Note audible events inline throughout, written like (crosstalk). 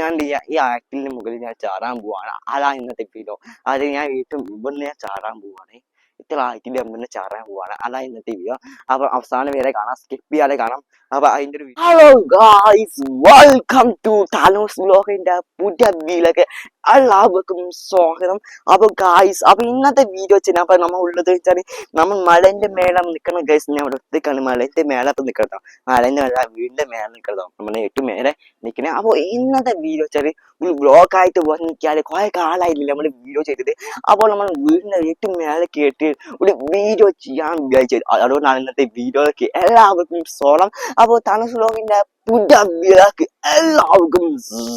ഞാൻ ഈ ആക്ടിന് മുകളിൽ ഞാൻ ചാടാൻ പോവാണ്. അതാ ഇന്നത്തെ വീഡിയോ അത് ഞാൻ വീട്ടും ഇവിടുന്ന് ഞാൻ ചാടാൻ പോവാണ്. ഇത്ര ആയിട്ടില്ല അമ്മനെ ചാറാൻ പോവാണ്. അതാ ഇന്നത്തെ വീഡിയോ അപ്പൊ അവസാനം വരെ കാണാം. സ്കിപ്പ് ചെയ്യാതെ കാണാം. അപ്പൊ അതിന്റെ ഒരു ഹലോ ഗായ്സ് വെൽക്കം ടു താലോസ് ബ്ലോഗിന്റെ പുതിയ വീലൊക്കെ. എല്ലാവർക്കും സ്വാഗതം. അപ്പൊ ഗായ്സ് അപ്പൊ ഇന്നത്തെ വീഡിയോ വെച്ചാൽ അപ്പൊ നമ്മൾ ഉള്ളത് വെച്ചാൽ നമ്മൾ മലന്റെ മേളം നിൽക്കണം ഗൈസ് ഞാൻ ഇവിടെ ഒറ്റക്കാണ് മലന്റെ മേളത്ത് നിൽക്കണം മലന്റെ മേള വീടിന്റെ മേളം നിൽക്കണം നമ്മുടെ ഏറ്റവും മേലെ നിൽക്കണേ. അപ്പൊ ഇന്നത്തെ വീഡിയോ വെച്ചാൽ ഒരു ബ്ലോഗ് ആയിട്ട് വന്നിക്കാതെ കുറെ കാലമായില്ല നമ്മൾ വീഡിയോ ചെയ്തത്. അപ്പോൾ നമ്മൾ വീടിന്റെ ഏറ്റവും മേലെ കേട്ട് ഒരു വീഡിയോ ചെയ്യാൻ വിചാരിച്ചത് അതുകൊണ്ടാണ് ഇന്നത്തെ വീഡിയോയിലേക്ക് എല്ലാവർക്കും സ്വാഗതം അപ്പോൾ താനസ് വ്ലോഗിന്റെ പുതിയ വീഡിയോക്ക് എല്ലാവർക്കും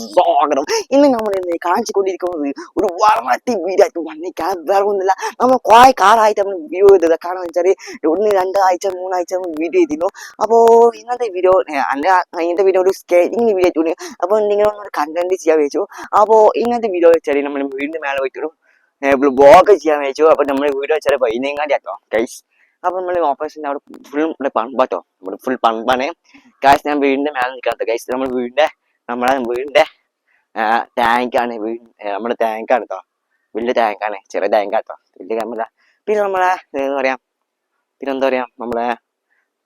സ്വാഗതം ഇന്ന് നമ്മൾ ഇന്ന് കാണിച്ചുകൊണ്ടിരിക്കുന്നത് ഒരു വളർത്തി വീഡിയോ വന്നിക്കാൻ വേറെ ഒന്നുമില്ല നമ്മൾ കുറെ കാലമായിട്ട് നമ്മൾ വീഡിയോ ചെയ്തത് കാരണം വെച്ചാൽ ഒന്ന് രണ്ടാഴ്ച മൂന്നാഴ്ച നമ്മൾ വീഡിയോ ചെയ്തിരുന്നു അപ്പോൾ ഇന്നത്തെ വീഡിയോ എന്റെ ഇന്നത്തെ വീഡിയോ ഒരു സ്കേറ്റിംഗ് വീഡിയോ ആയിട്ടുണ്ട് അപ്പോൾ ഒന്ന് കണ്ടന്റ് ചെയ്യാൻ വെച്ചു അപ്പോൾ ഇന്നത്തെ വീഡിയോ വെച്ചാൽ നമ്മൾ വീണ്ടും മേലെ പോയിട്ടൊരു ബ്ലോഗ് ചെയ്യാൻ വെച്ചു അപ്പോൾ നമ്മൾ വീഡിയോ വെച്ചാൽ വൈകുന്നേരം കേട്ടോ കൈസ് അപ്പൊ നമ്മൾ ഓപ്പറേഷൻ അവിടെ ഫുൾ ഇവിടെ പൺപാട്ടോ ഇവിടെ ഫുൾ പൺപാണ് കാശ് ഞാൻ വീടിന്റെ മേലെ നിൽക്കാത്ത കൈസ് നമ്മൾ വീടിന്റെ നമ്മളെ വീടിന്റെ ടാങ്കാണ് വീട് നമ്മുടെ ടാങ്കാണ് കേട്ടോ വലിയ ടാങ്കാണ് ചെറിയ ടാങ്ക് കേട്ടോ വലിയ ക്യാമറ പിന്നെ നമ്മളെ എന്താ പറയാ? പിന്നെ എന്താ പറയാ? നമ്മളെ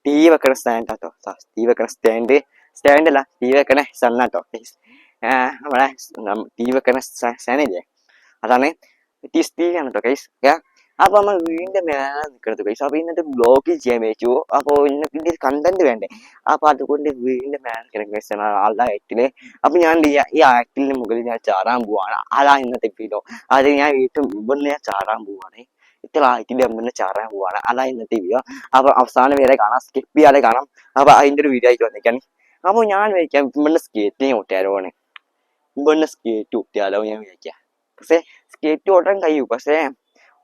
തീ വെക്കണ സ്റ്റാൻഡ് കേട്ടോ തീ വെക്കണ സ്റ്റാൻഡ് സ്റ്റാൻഡ് അല്ല തീ വെക്കണ സണ്ണാട്ടോ നമ്മളെ തീ വെക്കണ സ്റ്റാൻഡ് ഇല്ലേ? അതാണ് തീ തീയാണ് കേട്ടോ ഗൈസ് അപ്പൊ നമ്മൾ വീടിന്റെ മേലാണ് നിൽക്കുന്നത് ഗൈസ് അപ്പൊ ഇന്നത്തെ ബ്ലോഗ് ചെയ്യാൻ വെച്ചു. അപ്പൊ ഇന്നത്തെ കണ്ടന്റ് വേണ്ടേ? അപ്പൊ അതുകൊണ്ട് വീടിന്റെ മേലാണ് നിൽക്കുന്ന ഗൈസ് ആളുടെ ആക്ടിൽ അപ്പൊ ഞാൻ ഈ ആക്ടിന് മുകളിൽ ഞാൻ ചാടാൻ പോവാണ്. അതാ ഇന്നത്തെ വീഡിയോ അത് ഞാൻ ഏറ്റവും ഇവിടുന്ന് ഞാൻ ചാടാൻ പോവാണ്. ഇത്ര ആക്ടിന്റെ അമ്മനെ ചാടാൻ പോവാണ്. അതാ ഇന്നത്തെ വീഡിയോ അപ്പൊ അവസാനം വരെ കാണാം. സ്കിപ്പ് ചെയ്യാതെ കാണാം. അപ്പൊ അതിന്റെ ഒരു വീഡിയോ ആയിട്ട് വന്നേക്കാണ്. അപ്പൊ ഞാൻ വിചാരിക്കാം ഇവിടുന്ന് സ്കേറ്റിനെ ഒട്ടിയാലോ ആണ് ഇവിടുന്ന് സ്കേറ്റ് ഒട്ടിയാലോ ഞാൻ വിചാരിക്കാം പക്ഷെ സ്കേറ്റ് ഓടാൻ കഴിയും. പക്ഷേ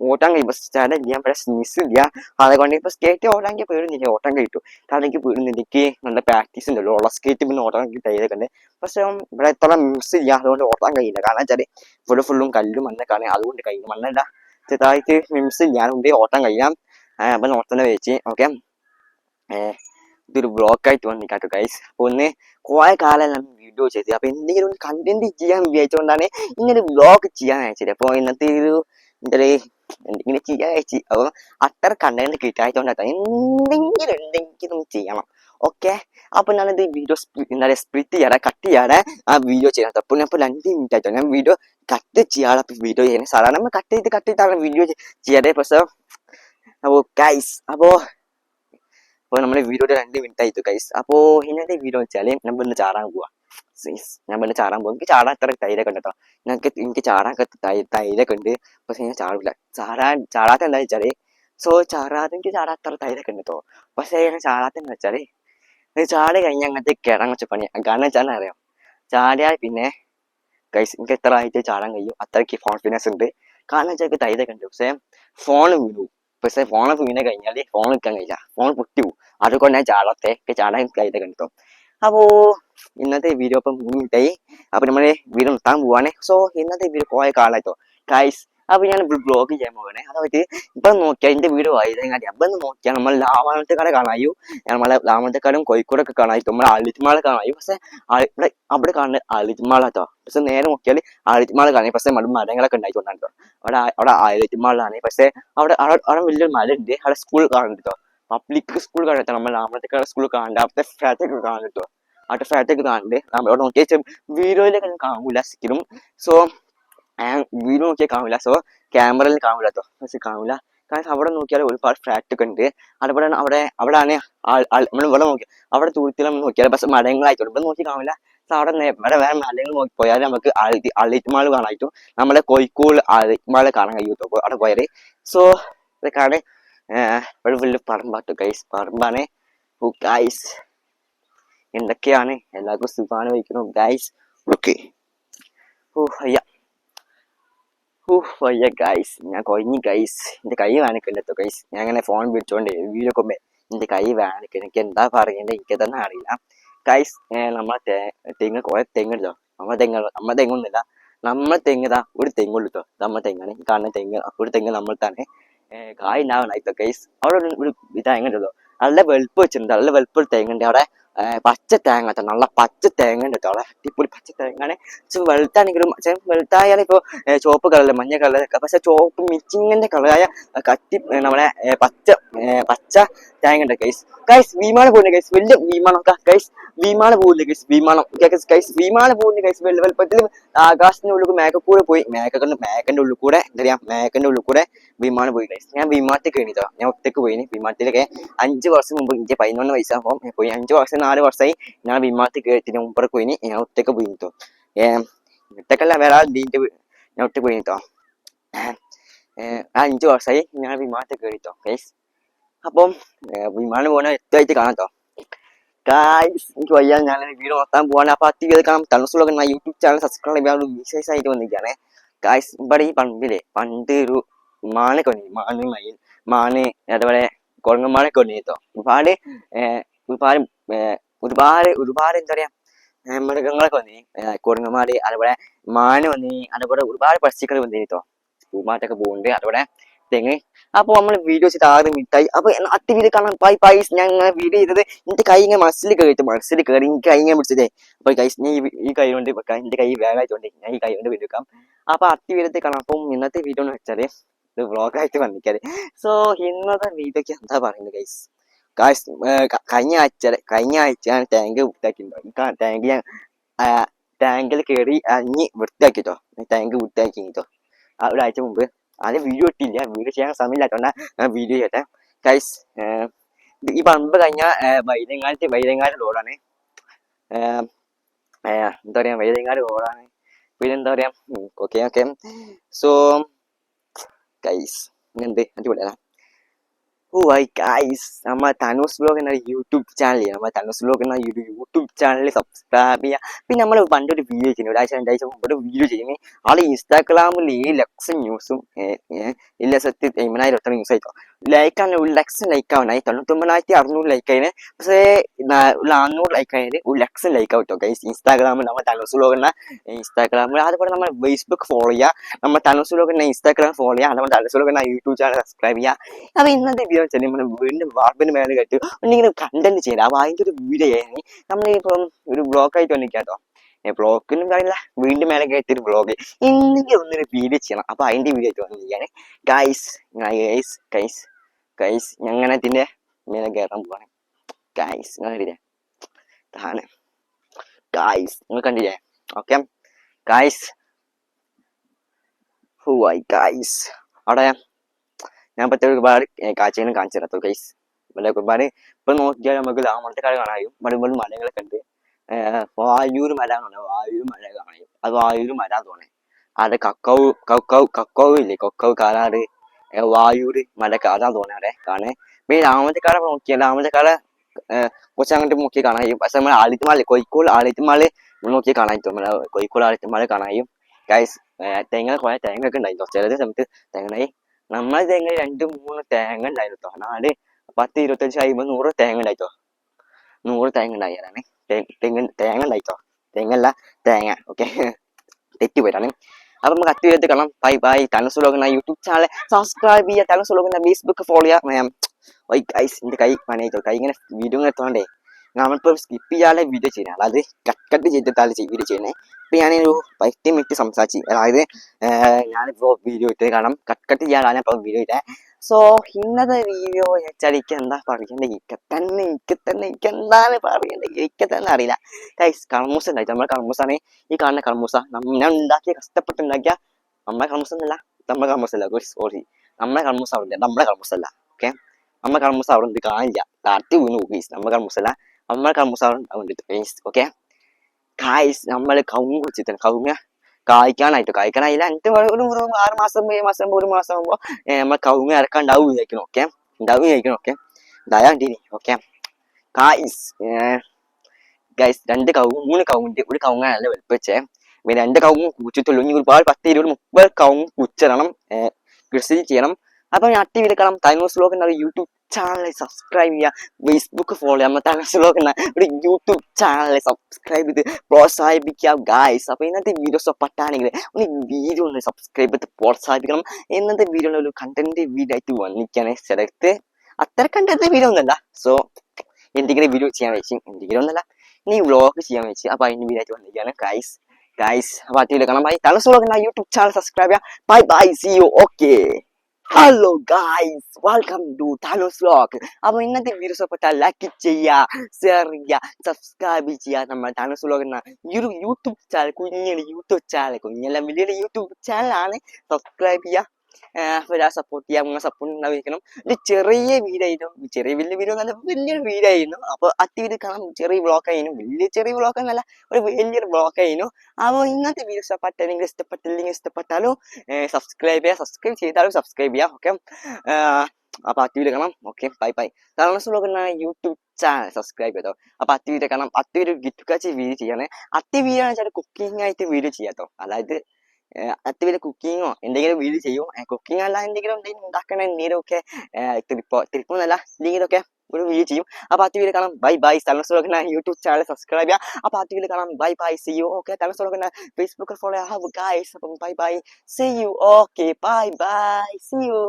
ഓട്ടാൻ കഴിയും പക്ഷെ ചാടാൻ ചെയ്യാൻ പക്ഷേ മിസ് ഇല്ല. അതുകൊണ്ട് ഇപ്പൊ സ്കേറ്റ് ഓടാൻ പേടുന്നില്ല ഓട്ടാൻ കഴിട്ടു കാരണം എനിക്ക് എനിക്ക് നല്ല പ്രാക്ടീസ് ഉണ്ടല്ലോ റോളർ സ്കേറ്റ് പിന്നെ ഓടാൻ ഉണ്ട്. പക്ഷെ ഇവിടെ ഇത്ര മിസ് ഇല്ല. അതുകൊണ്ട് ഓട്ടാൻ കഴിയില്ല. കാരണം വെച്ചാൽ ഇവിടെ ഫുള്ളും കല്ലും മണ്ണൊക്കെയാണ്. അതുകൊണ്ട് കഴിയും മണ്ണല്ല. ചെറുതായിട്ട് മിംസ് ഇല്ല. അതുകൊണ്ട് ഓട്ടാൻ കഴിയാം അപ്പൊ ഓട്ടന്നെ വെച്ച്. ഓക്കെ. ഇതൊരു ബ്ലോക്ക് ആയിട്ട് വന്നിക്കാട്ടോ ഗൈസ് അപ്പൊ ഒന്ന് കുറെ കാലം ഞാൻ വീഡിയോ ചെയ്തത്. അപ്പൊ എന്തെങ്കിലും ഒരു കണ്ടന്റ് ചെയ്യാൻ വിചാരിച്ചുകൊണ്ടാണ് ഇങ്ങനെ വ്ലോഗ് ചെയ്യാൻ അയച്ചത്. അപ്പൊ ഇന്നത്തെ ഒരു എന്താ എന്തെങ്കിലും ചെയ്യാൻ അയച്ചു. അപ്പൊ അത്ര കണ്ടന്റ് കിട്ടാത്തോണ്ടാട്ടോ എന്തെങ്കിലും എന്തെങ്കിലും ചെയ്യണം. ഓക്കെ അപ്പൊ ഞാനിത് വീഡിയോ എന്താ പറയുക സ്പ്ലിറ്റ് ചെയ്യാതെ കട്ട് ചെയ്യാതെ ആ വീഡിയോ ചെയ്യാൻ അപ്പൊ ഞാൻ ഇപ്പൊ രണ്ട് മിനിറ്റ് ആയിട്ടോ. ഞാൻ വീഡിയോ കട്ട് ചെയ്യാതെ വീഡിയോ ചെയ്യണേ. സാധാരണ നമ്മൾ കട്ട് ചെയ്ത് കട്ട് ചെയ്താണ് വീഡിയോ ചെയ്യാതെ പക്ഷെ അപ്പോ ഗൈസ് അപ്പോ അപ്പോൾ നമ്മുടെ വീഡിയോയുടെ രണ്ട് മിനിറ്റ് ആയിട്ട് ഗൈസ് അപ്പോൾ ഇന്നത്തെ വീഡിയോ വെച്ചാൽ നമ്മൾ ഇന്ന് ചാറാൻ പോവാ. Guys, ഞാൻ പിന്നെ ചാടാൻ പോകും. എനിക്ക് ചാടാൻ അത്ര ധൈര്യമൊക്കെ ഉണ്ട് കേട്ടോ. ഞങ്ങൾക്ക് എനിക്ക് ചാടാൻ ധൈര്യമൊക്കെ ഉണ്ട്. പക്ഷെ ഞാൻ ചാടില്ല. ചാടാൻ ചാടാത്ത എന്താ വെച്ചാൽ സോ ചാടാതെ എനിക്ക് ചാടാൻ അത്ര ധൈര്യമൊക്കെ ഉണ്ട് കേട്ടോ. പക്ഷെ ഞാൻ ചാടാത്ത എന്താ വെച്ചാൽ ഇത് ചാടി കഴിഞ്ഞാൽ അങ്ങനത്തെ കിടങ്ങ പണി. കാരണം വെച്ചാൽ അറിയാം? ചാടിയാൽ പിന്നെ കൈസ് എനിക്ക് എത്ര ആയിട്ട് ചാടാൻ കഴിയും? അത്രയ്ക്ക് കോൺഫിഡൻസ് ഉണ്ട്. കാരണം വെച്ചാൽ എനിക്ക് ധൈര്യമൊക്കെ ഉണ്ട്. പക്ഷേ ഫോൺ വീണു. പക്ഷെ ഫോൺ വീണ് കഴിഞ്ഞാൽ ഫോൺ നിൽക്കാൻ കഴിയില്ല. ഫോൺ പൊട്ടി പോകും അതുകൊണ്ട് ഞാൻ ചാടത്തെ ചാടാൻ ധൈര്യമൊക്കെ ഉണ്ട് അപ്പോ ഇന്നത്തെ വീഡിയോ അപ്പം മൂന്ന് മിനിറ്റായി അപ്പൊ നമ്മൾ വീഡിയോ നിർത്താൻ പോവാണ്. സോ ഇന്നത്തെ വീഡിയോ കുറെ കാലായിട്ടോ. ഗൈസ് അപ്പൊ ഞാൻ ബ്ലോഗ് ചെയ്യാൻ പോവാണ്. അതായത് ഇപ്പൊ നോക്കിയാൽ എന്റെ വീഡിയോ ആയതെങ്കിൽ അപ്പൊ നോക്കിയാൽ നമ്മൾ ലാവാനത്തെ കാണായു നമ്മളെ ലാവണത്തെക്കാളും കോഴിക്കോടൊക്കെ കാണായി നമ്മളെ അളിത്മാള കാണായി പക്ഷെ ഇവിടെ അവിടെ കാണുന്ന അളിത്മാള കേട്ടോ പക്ഷെ നേരെ നോക്കിയാൽ അളിത്മാള കാണി പക്ഷെ അവിടെ മരങ്ങളൊക്കെ ഉണ്ടായിക്കൊണ്ടാണ് കേട്ടോ. അവിടെ അവിടെ അളിത്മാളാണ് പക്ഷെ അവിടെ അവിടെ വലിയൊരു മല ഉണ്ട് അവിടെ സ്കൂൾ കാണുന്നുണ്ട് പബ്ലിക് സ്കൂൾ കാണട്ടോ നമ്മൾ രാമത്തേക്കാട് സ്കൂൾ കാണണ്ട. അവിടുത്തെ ഫ്ലാറ്റൊക്കെ കാണും കേട്ടോ. അവിടെ ഫ്ലാറ്റൊക്കെ നമ്മൾ അവിടെ നോക്കിയാൽ വീഡിയോയിലൊക്കെ കാണൂല സിക്കിലും സോ വീഡിയോ നോക്കിയാൽ കാണില്ല സോ ക്യാമറയിൽ കാണില്ല കേട്ടോ കാണില്ല കാരണം അവിടെ നോക്കിയാൽ ഒരുപാട് ഫ്ലാറ്റ് ഒക്കെ ഉണ്ട്. അതുപോലെ തന്നെ അവിടെ അവിടെയാണ് നമ്മൾ ഇവിടെ നോക്കി അവിടെ തൂത്തിൽ നമ്മൾ നോക്കിയാൽ പക്ഷെ മരങ്ങളായിട്ടുണ്ട് ഇവിടെ നോക്കി കാണില്ല അവിടെ ഇവിടെ വേറെ മരങ്ങൾ നോക്കി പോയാൽ നമുക്ക് അളിമാൾ കാണായിട്ടും നമ്മളെ കോഴിക്കോട് അളിമാൾ കാണാൻ കഴിയും അവിടെ പോയാൽ സോ ഇതൊക്കെയാണ് ഇവിടെ വലിയ പറമ്പാട്ടോ ഗൈസ് പറമ്പാണ് ഓ ഗൈസ് എന്തൊക്കെയാണ്? എല്ലാവർക്കും സുഖാണ് വയ്ക്കണം ഗൈസ് ഓക്കെ. ഓ അയ്യ ഓ വയ്യ ഗൈസ് ഞാൻ കൊഞ്ഞി ഗൈസ് എന്റെ കൈ വേനക്കില്ലട്ടോ ഗൈസ് ഞാൻ അങ്ങനെ ഫോൺ വിളിച്ചോണ്ട് വീഡിയോ കൊമ്പേ എന്റെ കൈ വേനക്ക് എനിക്ക് എന്താ പറയണ്ടേ എനിക്ക് തന്നെ അറിയില്ല. ഗൈസ് നമ്മളെ തേ- തെങ്ങ് കുറെ തെങ്ങുണ്ടോ നമ്മളെ തെങ്ങ് നമ്മളെ തെങ്ങൊന്നുമില്ല. നമ്മളെ തെങ്ങ് ഒരു തെങ്ങുള്ളൂ കേട്ടോ നമ്മളെ തെങ്ങാണ്. ഈ കാണുന്ന തെങ്ങ് ഒരു തെങ്ങ് നമ്മൾ തന്നെ കായ് ഉണ്ടാവണം ഇപ്പൊ കേസ് അവിടെ ഒരു ഇത് തേങ്ങ ഉണ്ടല്ലോ നല്ല വെളുപ്പ് വെച്ചിട്ടുണ്ട്. നല്ല വെളുപ്പ് തേങ്ങണ്ട് തെങ്ങുണ്ട് അവിടെ. പച്ച തേങ്ങ നല്ല പച്ച തേങ്ങ ഉണ്ട് അവിടെ അടിപൊളി പച്ച തേങ്ങയാണ് വെളുത്താണെങ്കിലും വെളുത്തായാലും ഇപ്പോൾ ചുവപ്പ് കളറിൽ മഞ്ഞ കളല്ല പക്ഷെ ചുവപ്പ് മിച്ചിങ്ങിന്റെ കളറായ കത്തി നമ്മുടെ പച്ച പച്ച തേങ്ങ ഉണ്ട് കൈസ് കൈസ് വിമാനം പോകുന്നുണ്ട് കൈസ് വലിയ വിമാനം. ഗൈസ് വിമാനം പോകുന്നില്ല ഗൈസ് വിമാനം. ഗൈസ് വിമാനം പോകുന്നുണ്ട് ഗൈസ് വലുപ്പത്തിൽ ആകാശത്തിന്റെ ഉള്ളിൽ കൂടെ പോയി. മേഘക്കണ്ട് മേക്കന്റെ ഉള്ളിൽ കൂടെ എന്താ പറയാ മേക്കന്റെ ഉള്ളിൽ കൂടെ വിമാനം പോയി ഗൈസ് ഞാൻ വിമാനത്തിൽ കയറിട്ടോ ഞാൻ ഒറ്റയ്ക്ക് പോയി. വിമാനത്തിലൊക്കെ അഞ്ച് വർഷം മുമ്പ് എനിക്ക് പതിനൊന്ന് വയസ്സാകുമ്പോൾ ഞാൻ പോയി. അഞ്ച് വർഷം നാല് വർഷമായി ഞാൻ വിമാനത്തിൽ കയറിയിട്ട് മുമ്പ് പോയി. ഞാൻ ഒറ്റയ്ക്ക് പോയി കേട്ടോ ഏഹ് ഒറ്റക്കല്ല വേറെ ആളുടെ ഞാൻ ഒറ്റ പോയി ഏഹ് അഞ്ച് വർഷമായി ഞാൻ വിമാനത്തിൽ കയറിട്ടോ ഗൈസ് അപ്പം വിമാനം പോകുന്ന വ്യക്തമായിട്ട് കാണാം ഗായ്സ് എനിക്ക് വയ്യ. ഞാൻ വീഡിയോ നോക്കാൻ പോവാണ്. അപ്പൊ അത്തി ചെയ്ത് കാണാം തണുസുള്ളൊക്കെ ഞാൻ യൂട്യൂബ് ചാനൽ സബ്സ്ക്രൈബ് ചെയ്യാൻ വിശേഷമായിട്ട് വന്നിരിക്കുകയാണ്. ഗായ്സ് ഇവിടെ ഈ പണ്ടില്ലേ പണ്ട് ഒരു മാനൊക്കെ ഉണ്ട് മാന് മയിൽ. മാന് അതേപോലെ കുരങ്ങന്മാരൊക്കെ ഉണ്ട് കേട്ടോ. ഒരുപാട് ഒരുപാട് ഒരുപാട് ഒരുപാട് എന്താ പറയാ മൃഗങ്ങളൊക്കെ വന്നി കുരങ്ങന്മാര് അതേപോലെ മാന് വന്നി അതേപോലെ ഒരുപാട് പക്ഷികൾ വന്നി കേട്ടോ. പൂമാറ്റൊക്കെ പോകുന്നുണ്ട്. അതുപോലെ തെങ്ങ് അപ്പൊ നമ്മൾ വീഡിയോ ചെയ്ത് ആദ്യം മിനിറ്റായി അപ്പൊ അത്തി വീഡിയോ കാണാൻ. പൈ പൈസ് ഞാൻ ഇങ്ങനെ വീഡിയോ ചെയ്തത് എന്റെ കൈ ഇങ്ങനെ മനസ്സിൽ കയറിയിട്ട് മനസ്സിൽ കയറി എനിക്ക് കൈ ഇങ്ങനെ പിടിച്ചതേ. അപ്പൊ കൈ ഞാൻ ഈ കൈ കൊണ്ട് വെക്കാം. എന്റെ കൈ വേഗമായിട്ടുണ്ട് ഞാൻ ഈ കൈ കൊണ്ട് വീഡിയോ വെക്കാം. അപ്പൊ അത്തി വീഡിയോ കാണാം. അപ്പം ഇന്നത്തെ വീഡിയോ എന്ന് വെച്ചാൽ ഇത് വ്ളോഗായിട്ട് വന്നിക്കാറ് സോ ഇന്നത്തെ വീഡിയോക്ക് എന്താ പറയുന്നത് ഗൈസ് ഗൈസ് കഴിഞ്ഞ ആഴ്ച കഴിഞ്ഞ ആഴ്ച ഞാൻ ടാങ്ക് വൃത്തിയാക്കിയിട്ടുണ്ടോ ടാങ്ക് ഞാൻ ടാങ്കിൽ കയറി അഞ്ഞ് വൃത്തിയാക്കിട്ടോ. ടാങ്ക് വൃത്തിയാക്കി കേട്ടോ ഒരാഴ്ച മുമ്പ്. ആദ്യം വീഡിയോ ഇട്ടില്ല വീഡിയോ ചെയ്യാൻ സമയമില്ലാത്തോണ്ടാ ഞാൻ വീഡിയോ ചെയ്യട്ടെ ഗൈസ് ഈ പമ്പ് കഴിഞ്ഞ വൈരങ്ങാലത്തെ വൈരങ്ങാട് റോഡാണ് എന്താ പറയാ വൈരങ്ങാട് റോഡാണ് പിന്നെ എന്താ പറയാ ഓക്കെ ഓക്കെ സോ ഗൈസ് എന്ത് അടിപൊളിയല്ല ഐ ഗൈസ് നമ്മൾ തനൂസ് ബ്ലോഗ് എന്ന യൂട്യൂബ് ചാനൽ നമ്മൾ തനൂസ് ബ്ലോഗ് എന്ന യൂട്യൂബ് ചാനൽ സബ്സ്ക്രൈബ് ചെയ്യുക പിന്നെ നമ്മൾ പണ്ടൊരു വീഡിയോ ചെയ്യുന്നു ഒരാഴ്ച രണ്ടാഴ്ച മുമ്പ് ഒരു വീഡിയോ ചെയ്യുന്നത് ആൾ ഇൻസ്റ്റാഗ്രാമിൽ ഈ ലക്സ് ന്യൂസും ഇല്ല സത്യം എൺപതിനായിരം ന്യൂസ് ആയിട്ടോ ലൈക്ക് ആണ് ഒരു ലക്ഷം ലൈക്ക് ആവണായി തൊണ്ണൂറ്റൊമ്പതിനായിരത്തി അറുന്നൂറ് ലൈക്ക് ആയിന്. പക്ഷേ ഒരു നാനൂറ് ലൈക്ക് ആയത് ഒരു ലക്ഷം ലൈക്ക് ആവട്ടോ ഗൈസ് ഇൻസ്റ്റാഗ്രാമിൽ നമ്മൾ തനൂസ് ബ്ലോഗ് ഇൻസ്റ്റാഗ്രാമിൽ അതുപോലെ നമ്മൾ ഫേസ്ബുക്ക് ഫോളോ ചെയ്യുക നമ്മൾ തനൂസ് എന്ന ഇൻസ്റ്റാഗ്രാം ഫോളോ ചെയ്യുക അതുപോലെ Thanu's blog YouTube channel subscribe ചെയ്യുക അപ്പോൾ ഇന്നത്തെ വീഡിയോ വെച്ചാൽ നമ്മൾ വീണ്ടും വാർപ്പിന് മേലെ കെട്ടി ഒന്നിങ്ങനെ കണ്ടന്റ് ചെയ്യാം അപ്പോൾ അതിന്റെ ഒരു വീഡിയോ ആയിരുന്നു നമ്മളിപ്പം ഒരു ബ്ലോക്കായിട്ട് വന്നിരിക്കാം വന്നിക്കാട്ടോ ബ്ലോഗിനും കാര്യമില്ല വീണ്ടും മേലെ കയറ്റിയൊരു ബ്ലോഗ് എന്തെങ്കിലും ഒന്നൊരു വീഡിയോ ചെയ്യണം. അപ്പൊ അതിന്റെ വീഡിയോ ആയിട്ട് വന്നിരിക്കുകയാണ് ഗൈസ് ഗൈസ് ഗൈസ് ഗൈസ് ഞങ്ങനെ ഇതിന്റെ മേലെ കയറാൻ പോവാണ്. ഗൈസ് നിങ്ങൾ കണ്ടില്ലേ ഗൈസ് നിങ്ങൾ കണ്ടില്ലേ? ഓക്കെ ഗൈസ് ഹൂ ഗൈസ് അവിടെ ഞാൻ പറ്റ ഒരുപാട് കാഴ്ചകളും കാണിച്ചു തരാം ഗൈസ് ഇവിടെ ഒരുപാട് ഇപ്പൊ നോക്കിയാൽ നമുക്ക് താമരത്തെ കാട് കാണാനും ഇവിടെ മലകളൊക്കെ ഉണ്ട്. വായൂർ മല കാണാം വായൂർ മല കാണാം അത് വായൂർ മല തോന്നേ അവിടെ കക്കവ് കക്കവ് കക്കവ് ഇല്ലേ കക്കവ് കാലാട്. വായൂര് മല അതാ തോന്നേ അവിടെ കാണേ പിന്നെ രാമത്തെക്കാരെ നോക്കിയ രാമത്തെക്കാരെ കുറച്ച് അങ്ങോട്ട് നോക്കി കാണാം പക്ഷെ നമ്മൾ ആലിത്തുമാല കോഴിക്കോട് ആലിത്തുമാല നോക്കി കാണാൻ തോന്നുന്നു കോഴിക്കോട് ആലിത്തുമാല കഴിയും. ഗൈസ് തേങ്ങ കുറെ തേങ്ങ ഒക്കെ ഉണ്ടായിരുന്നു ചിലത് സമയത്ത് തേങ്ങയായി നമ്മളെ തേങ്ങ രണ്ട് മൂന്ന് തേങ്ങ ഉണ്ടായിരുന്നു നാല് പത്ത് ഇരുപത്തഞ്ച് അമ്പത് നൂറ് തേങ്ങ ഉണ്ടായിട്ടോ നൂറ് തേങ്ങ ഉണ്ടായാണ് തെങ്ങ് തേങ്ങ ഉണ്ടായിട്ടോ തേങ്ങല്ല തേങ്ങ ഓക്കെ (laughs) തെറ്റിപ്പോയിട്ടാണ്. അപ്പൊ നമുക്ക് അത്യാവശ്യത്തിൽ കാണാം. ബൈ ബൈ തനസുലോകന യൂട്യൂബ് ചാനൽ സബ്സ്ക്രൈബ് ചെയ്യുക. തനസുലോകന ഫേസ്ബുക്ക് ഫോളോ ചെയ്യുക. വൈ ഗൈസ് എന്റെ കൈ പണിയിട്ടോ കൈ ഇങ്ങനെ വീഡിയോ ഇങ്ങനെ എത്തോണ്ടേ നമ്മളിപ്പോ സ്കിപ്പ് ചെയ്യാതെ വീഡിയോ ചെയ്യണം അതായത് കട്ട് കട്ട് ചെയ്തിട്ടാണ് വീഡിയോ ചെയ്യുന്നത് ഇപ്പൊ ഞാനൊരു പത്ത് മിനിറ്റ് സംസാരിച്ച് അതായത് ഏർ ഞാനിപ്പോ വീഡിയോ ഇട്ട് കാരണം കട്ട് കട്ട് ചെയ്യാതാണ് ഇപ്പൊ വീഡിയോ ഇട്ടേ. സോ ഇന്നത്തെ വീഡിയോ വെച്ചാൽ എനിക്ക് എന്താ പറയണ്ടേ എനിക്ക് തന്നെ എനിക്ക് തന്നെ എനിക്ക് എന്താണ് പറയണ്ടേ എനിക്ക് തന്നെ അറിയില്ല. ഗൈസ് കർമ്മൂസ ഉണ്ടായിട്ട് നമ്മളെ കർമ്മൂസാണ് ഈ കാണുന്ന കർമ്മൂസ ഞാൻ ഉണ്ടാക്കിയ കഷ്ടപ്പെട്ട് ഉണ്ടാക്കിയ നമ്മളെ കർമ്മൂസ എന്നല്ല നമ്മളെ കർമ്മൂസ അല്ല. സോറി നമ്മളെ കർമ്മൂസ അവിടെ നമ്മളെ കർമ്മൂസ അല്ല. ഓക്കെ നമ്മളെ കർമ്മൂസ അവിടെ ഉണ്ട്. കാണില്ല. താത്തി വീണു ഗൈസ് നമ്മളെ കർമ്മൂസ അല്ല. നമ്മളെ കർമ്മൂസ അവിടെ ഉണ്ട് ഓക്കെ കായ്സ് നമ്മൾ കൗങ്ങ് കുടിച്ചിട്ടാണ്. കവുങ്ങ കായ്ക്കാനായിട്ട്. കായ്ക്കാനായില്ല എന്നിട്ട് ഒരു ആറ് മാസം ഏഴ് മാസം ഒരു മാസം ആകുമ്പോൾ നമ്മൾ കവുങ്ങ് ഇറക്കാൻ ഉണ്ടാവും വിചാരിക്കണം ഓക്കെ? ഉണ്ടാവും വിചാരിക്കണം ഓക്കെ? ദയാണ്ടിനി ഓക്കെ? കായ്സ് ഗൈസ് രണ്ട് കവുങ്ങ് മൂന്ന് കൗണ്ട് ഒരു കവുങ്ങാണല്ലേ വലിപ്പച്ചേ. പിന്നെ രണ്ട് കവുങ്ങ് കുച്ചിട്ടുള്ളൂ ഇനി ഒരുപാട് പത്ത് ഇരുപത് മുപ്പത് കവുങ്ങ് കുച്ചിടണം കൃഷി ചെയ്യണം. അപ്പൊ ഞാൻ ടി വിയിൽ കാണാം തൈനൂസ് വ്ലോഗ് എന്ന യൂട്യൂബ് ചാനൽ സബ്സ്ക്രൈബ് ചെയ്യുക ഫേസ്ബുക്ക് ഫോളോ ചെയ്യാം. നമ്മൾ ബ്ലോഗ് വ്ലോഗ് എന്ന ഒരു യൂട്യൂബ് ചാനൽ സബ്സ്ക്രൈബ് ചെയ്ത് പ്രോത്സാഹിപ്പിക്കുക ഗായ്സ് അപ്പൊ ഇന്നത്തെ വീഡിയോസ് പറ്റാണെങ്കിൽ ഒന്ന് വീഡിയോ ഒന്ന് സബ്സ്ക്രൈബ് ചെയ്ത് പ്രോത്സാഹിപ്പിക്കണം. ഇന്നത്തെ വീഡിയോ ഒരു കണ്ടന്റ് വീഡിയോ ആയിട്ട് വന്നിക്കാണ് സെലക്ട് അത്ര കണ്ടന്റ് വീഡിയോ ഒന്നല്ല സോ എന്തെങ്കിലും വീഡിയോ ചെയ്യാൻ വെച്ചു എന്തെങ്കിലും ഒന്നല്ല നീ വ്ലോഗ് ചെയ്യാൻ വെച്ച് അപ്പൊ അതിന് വീഡിയോ ആയിട്ട് വന്നിരിക്കാനും ഗായ്സ് ഗായ്സ് അപ്പൊ അതിൽ കാണാം ബൈ തലസ് എന്ന യൂട്യൂബ് ചാനൽ സബ്സ്ക്രൈബ് ചെയ്യാം. Bye bye see you okay hello guys welcome to താലോസ് vlog അപ്പൊ ഇന്നത്തെ വീഡിയോസ് ഇഷ്ടപ്പെട്ടാൽ ലൈക്ക് ചെയ്യുക ഷെയർ ചെയ്യുക സബ്സ്ക്രൈബ് ചെയ്യുക നമ്മുടെ താലോസ് വ്ലോഗ് എന്ന ഈ ഒരു യൂട്യൂബ് ചാനൽ കുഞ്ഞൊരു യൂട്യൂബ് ചാനൽ കുഞ്ഞല്ല വലിയൊരു യൂട്യൂബ് ചാനലാണ് സബ്സ്ക്രൈബ് ചെയ്യുക ഒരാ സപ്പോർട്ട് ചെയ്യാം സപ്പോർട്ട് ഉണ്ടായിരിക്കണം. ഇത് ചെറിയ വീടായിരുന്നു. ചെറിയ വലിയ വീഡിയോ നല്ല വലിയൊരു വീടായിരുന്നു. അപ്പൊ അത്തി വീട് കാണാൻ ചെറിയ ബ്ലോക്ക് ആയിരുന്നു. വലിയ ചെറിയ ബ്ലോക്ക് എന്നല്ല ഒരു വലിയൊരു ബ്ലോക്ക് ആയിരുന്നു. അപ്പോൾ ഇന്നത്തെ വീഡിയോ ഇഷ്ടപ്പെട്ടെങ്കിൽ ഇഷ്ടപ്പെട്ടില്ലെങ്കിൽ ഇഷ്ടപ്പെട്ടാലും സബ്സ്ക്രൈബ് ചെയ്യുക. സബ്സ്ക്രൈബ് ചെയ്താലും സബ്സ്ക്രൈബ് ചെയ്യാം. ഓക്കെ അപ്പൊ അത്തി വീഡിയോ കാണാം. ഓക്കെ ബൈ ബൈ താമസ ബ്ലോഗ് യൂട്യൂബ് ചാനൽ സബ്സ്ക്രൈബ് ചെയ്തോ? അപ്പൊ അത്തി വീഡിയോ കാണാം. അത്തി ഒരു ഗിറ്റ് കാച്ച് വീഡിയോ ചെയ്യാണ്. അത്തി വീഡിയോ വെച്ചാൽ കുക്കിംഗ് ആയിട്ട് വീഡിയോ ചെയ്യാത്തോ അതായത് അത്തി വലിയ കുക്കിങ്ങോ എന്തെങ്കിലും വീഡിയോ ചെയ്യും? കുക്കിംഗ് അല്ല എന്തെങ്കിലും എന്തെങ്കിലും ഉണ്ടാക്കണ എന്തെങ്കിലുമൊക്കെ തിരുപ്പോ തിരിപ്പോ എന്നല്ല എന്തെങ്കിലുമൊക്കെ ഒരു വീഡിയോ ചെയ്യും. അപ്പോൾ അത് വീഡിയോ കാണാം. ബൈ ബൈ തലസോക്കുന്ന യൂട്യൂബ് ചാനൽ സബ്സ്ക്രൈബ് ചെയ്യാം. അപ്പോൾ അത് വീഡിയോ കാണാം. Bye bye see you okay തലസോക്കുന്ന ഫേസ്ബുക്കിൽ ഫോളോ ഹാവ് ഗൈസ് അപ്പം bye bye see you okay bye bye see you